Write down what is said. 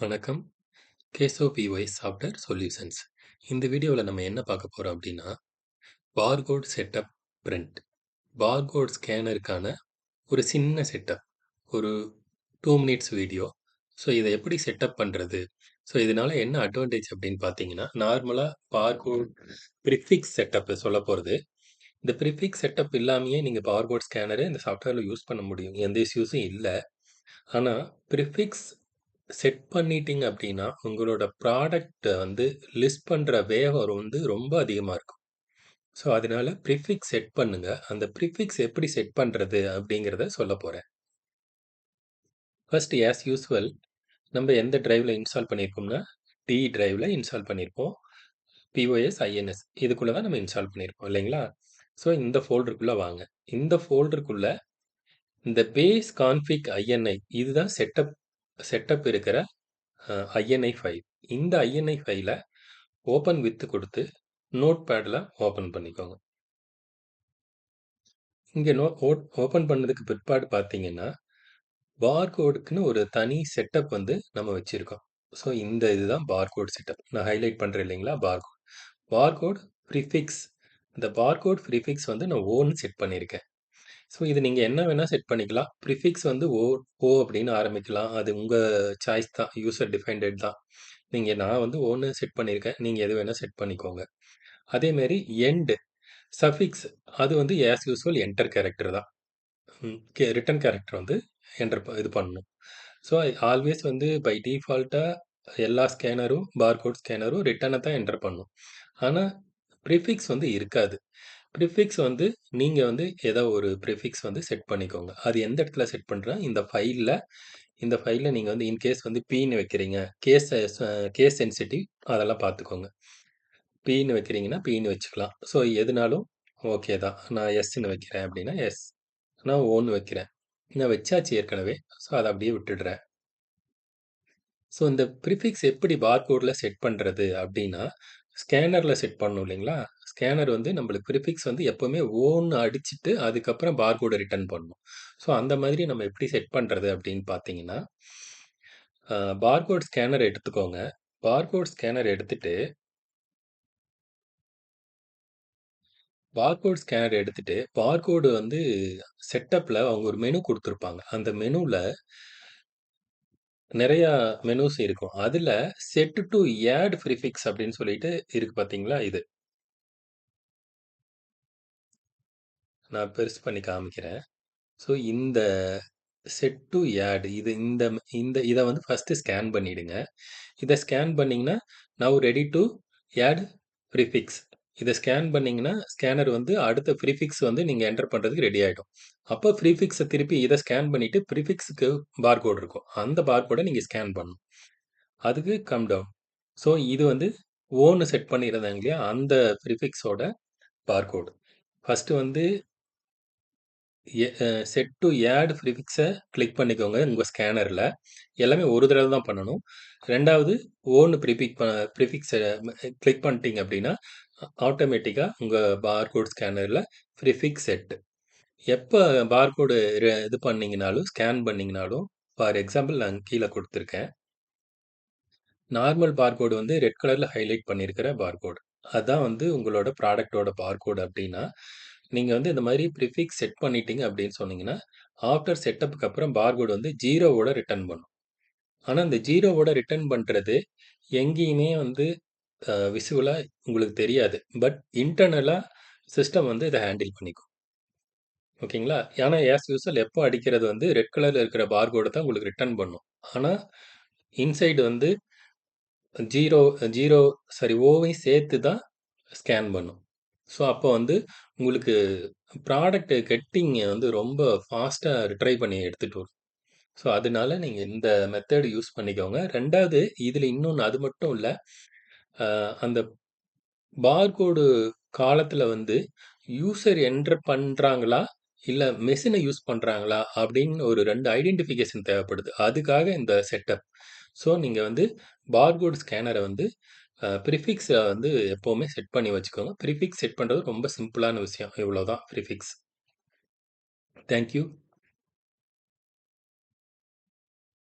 வணக்கம். கேசோ பிஒய் சாஃப்ட்வேர் சொல்யூஷன்ஸ். இந்த வீடியோவில் நம்ம என்ன பார்க்க போகிறோம் அப்படின்னா பார்கோட் செட்டப் பிரிண்ட். பார்கோட் ஸ்கேனருக்கான ஒரு சின்ன செட்டப். ஒரு டூ மினிட்ஸ் வீடியோ. ஸோ இதை எப்படி செட்டப் பண்ணுறது ஸோ இதனால என்ன அட்வான்டேஜ் அப்படின்னு பார்த்தீங்கன்னா, நார்மலாக பார்கோட் ப்ரிஃபிக்ஸ் செட்டப் சொல்ல போகிறது இந்த ப்ரிஃபிக்ஸ் செட்டப் இல்லாமையே நீங்கள் பார்கோட் ஸ்கேனர இந்த சாஃப்ட்வேரில் யூஸ் பண்ண முடியும். எந்த இஷ்யூஸும் இல்லை ஆனால் ப்ரிஃபிக்ஸ் செட் பண்ணிட்டீங்க அப்படின்னா உங்களோட ப்ராடக்ட்ட வந்து லிஸ்ட் பண்ணுற வேகம் வந்து ரொம்ப அதிகமாக இருக்கும். ஸோ அதனால ப்ரிஃபிக்ஸ் செட் பண்ணுங்க. அந்த ப்ரிஃபிக்ஸ் எப்படி செட் பண்ணுறது அப்படிங்கிறத சொல்ல போகிறேன் ஃபர்ஸ்ட் ஆஸ் யூஸ்வல் நம்ம எந்த டிரைவில் இன்ஸ்டால் பண்ணியிருக்கோம்னா, டி டிரைவில் இன்ஸ்டால் பண்ணியிருப்போம். பிஓஎஸ், ஐஎன்எஸ் இதுக்குள்ளே தான் நம்ம இன்ஸ்டால் பண்ணியிருப்போம் இல்லைங்களா? ஸோ இந்த ஃபோல்டருக்குள்ளே வாங்க. இந்த ஃபோல்டருக்குள்ளே இந்த பேஸ் கான்ஃபிக் ஐஎன்ஐ இதுதான் செட்டப் செட்டப் இருக்கிற ஐஎன்ஐ ஃபைல். இந்த ஐஎன்ஐ ஃபைலை ஓப்பன் வித்து கொடுத்து நோட் பேடில் ஓப்பன் பண்ணிக்கோங்க. இங்கே நோ ஓட் ஓப்பன் பண்ணதுக்கு பிற்பாடு பார்த்தீங்கன்னா, பார்கோடுக்குன்னு ஒரு தனி செட்டப் வந்து நம்ம வச்சுருக்கோம் ஸோ இந்த இதுதான் பார்கோட் செட்டப். நான் ஹைலைட் பண்ணுறேன் இல்லைங்களா? பார்கோட். Barcode prefix. இந்த பார்கோட் ப்ரிஃபிக்ஸ் வந்து நான் ஓன்னு செட் பண்ணியிருக்கேன். ஸோ இது நீங்கள் என்ன வேணால் செட் பண்ணிக்கலாம். ப்ரிஃபிக்ஸ் வந்து ஓ ஓ அப்படின்னு ஆரம்பிக்கலாம். அது உங்கள் சாய்ஸ் தான். யூசர் டிஃபைண்டட் தான். நீங்கள் நான் வந்து ஓன்னு செட் பண்ணியிருக்கேன். நீங்கள் எது வேணால் செட் பண்ணிக்கோங்க. அதேமாரி எண்டு சஃபிக்ஸ் அது வந்து ஆஸ் யூஸ்வல் என்டர் கேரக்டர் தான். கே ரிட்டர்ன் கேரக்டர் வந்து என்டர் ப இது பண்ணணும். ஸோ ஆல்வேஸ் வந்து பை டிஃபால்ட்டாக எல்லா ஸ்கேனரும் பார்கோட் ஸ்கேனரும் ரிட்டனை தான் என்டர் பண்ணும். ஆனால் ப்ரிஃபிக்ஸ் வந்து இருக்காது. ப்ரிஃபிக்ஸ் வந்து நீங்கள் வந்து ஏதோ ஒரு ப்ரிஃபிக்ஸ் வந்து செட் பண்ணிக்கோங்க. அது எந்த இடத்துல செட் பண்ணுறோம் இந்த ஃபைலில் இந்த ஃபைலில் நீங்கள் வந்து இன்கேஸ் வந்து பீன்னு வைக்கிறீங்க. கேஸ் கேஸ் சென்சிட்டிவ் அதெல்லாம் பார்த்துக்கோங்க. பீன்னு வைக்கிறீங்கன்னா, பீன்னு வச்சுக்கலாம். ஸோ எதுனாலும் ஓகே தான். நான் எஸ்ன்னு வைக்கிறேன் அப்படின்னா எஸ். நான் ஓன்னு வைக்கிறேன். நான் வச்சாச்சு ஏற்கனவே. ஸோ அதை அப்படியே விட்டுடுறேன். ஸோ இந்த ப்ரிஃபிக்ஸ் எப்படி பார்கோடில் செட் பண்ணுறது அப்படின்னா ஸ்கேனரில் செட் பண்ணும் இல்லைங்களா? ஸ்கேனர் வந்து நம்மளுக்கு ப்ரிஃபிக்ஸ் வந்து எப்போவுமே ஓன்னு அடிச்சுட்டு, அதுக்கப்புறம் பார்கோட ரிட்டர்ன் பண்ணணும். ஸோ அந்த மாதிரி நம்ம எப்படி செட் பண்ணுறது அப்படின்னு பார்த்தீங்கன்னா, பார் பார்கோட் ஸ்கேனர் எடுத்துக்கோங்க. பார்கோட் ஸ்கேனர் எடுத்துட்டு பார்கோட் ஸ்கேனர் எடுத்துட்டு, பார்கோடு வந்து செட்டப்பில் அவங்க ஒரு மெனு கொடுத்துருப்பாங்க அந்த மெனுவில் நிறையா மெனுஸ் இருக்கும். அதில் செட் டு ஏட் ப்ரிஃபிக்ஸ் அப்படின்னு சொல்லிட்டு இருக்கு பார்த்தீங்களா? இது. நான் பெருசு பண்ணி காமிக்கிறேன். ஸோ இந்த செட் டு ஆட் இது இந்த இந்த இத வந்து ஃபர்ஸ்ட்டு ஸ்கேன் பண்ணிடுங்க. இத ஸ்கேன் பண்ணீங்கன்னா, now ready to add prefix. இத ஸ்கேன் பண்ணீங்கன்னா, ஸ்கேனர் வந்து அடுத்த ப்ரிஃபிக்ஸ் வந்து நீங்க என்டர் பண்றதுக்கு ரெடி ஆயிடும். அப்போ ப்ரிஃபிக்ஸ திருப்பி இத ஸ்கேன் பண்ணிட்டு பார் பார்கோட் இருக்கும். அந்த பார்கோட நீங்க ஸ்கேன் பண்ணணும். அதுக்கு கம் டவுன். ஸோ இது வந்து ஓன்னு செட் பண்ணியிருந்தாங்க இல்லையா? அந்த ப்ரிஃபிக்ஸோட பார்கோடு ஃபர்ஸ்ட்டு வந்து எ அ set to add prefix click பண்ணிக்கோங்க உங்க ஸ்கேனர்ல. எல்லாமே ஒரு தடவ தான் பண்ணணும். 2வது ஓன்னு ப்ரிபிக் ப ப்ரிஃபிக்ஸ கிளிக் பண்ணிட்டீங்க அப்டின்னா, ஆட்டோமேட்டிக்கா உங்க பார்கோட் ஸ்கேனர்ல ப்ரிஃபிக்ஸ் செட். எப்ப பார்கோடு ர இது பண்ணீங்கனாலும், ஸ்கேன் பண்ணீங்கனாலும், ஃபார் எக்ஸாம்பிள் நான் கீழ குடுத்துருக்கேன். நார்மல் பார்கோடு வந்து ரெட் கலர்ல ஹைலைட் பண்ணியிருக்கிற பார்கோடு. அதான் வந்து உங்களோட ப்ராடக்ட்டோட பார்கோடு அப்படின்னா நீங்க வந்து இந்த மாதிரி ப்ரிஃபிக்ஸ் செட் பண்ணிட்டீங்க அப்படின்னு சொன்னீங்கன்னா, ஆஃப்டர் செட்டப்க்கு அப்புறம் பார்கோட் வந்து 0வோட ரிட்டர்ன் பண்ணும். ஆனா இந்த 0வோட ரிட்டர்ன் பண்றது எங்கேயுமே வந்து அ உங்களுக்கு தெரியாது. பட் இன்டர்னலா சிஸ்டம் வந்து இத ஹேண்டில் பண்ணிக்கும். ஓகேங்களா? ஏன்னா ஆஸ் யூசுவல் எப்போ அடிக்கிறது வந்து ரெட் கலர்ல இருக்கிற பார்கோடு தான் உங்களுக்கு ரிட்டர்ன் பண்ணும். ஆனா இன்சைடு வந்து 0 0 சாரி ஓவையும் சேர்த்து தான் ஸ்கேன் பண்ணும். ஸோ அப்போ வந்து உங்களுக்கு ப்ராடக்ட் கெட்டிங் வந்து ரொம்ப ஃபாஸ்ட்டா ரிட்ரை பண்ணி எடுத்துட்டு வரும். ஸோ அதனால நீங்க இந்த மெத்தட் யூஸ் பண்ணிக்கோங்க. 2வது இதுல இன்னொன்னு அது மட்டும் இல்ல. அ அந்த பார்கோடு காலத்துல வந்து யூசர் என்டர் பண்றாங்களா? இல்ல மெஷின யூஸ் பண்றாங்களா? அப்படின்னு ஒரு 2 ஐடென்டிஃபிகேஷன் தேவைப்படுது. அதுக்காக இந்த செட்டப். ஸோ நீங்க வந்து பார்கோட் ஸ்கேனர வந்து ப்ரிஃபிக்ஸில் வந்து எப்போவுமே செட் பண்ணி வச்சுக்கோங்க. ப்ரிஃபிக்ஸ் செட் பண்ணுறது ரொம்ப சிம்பிளான விஷயம். இவ்வளோதான் ப்ரிஃபிக்ஸ். Thank you.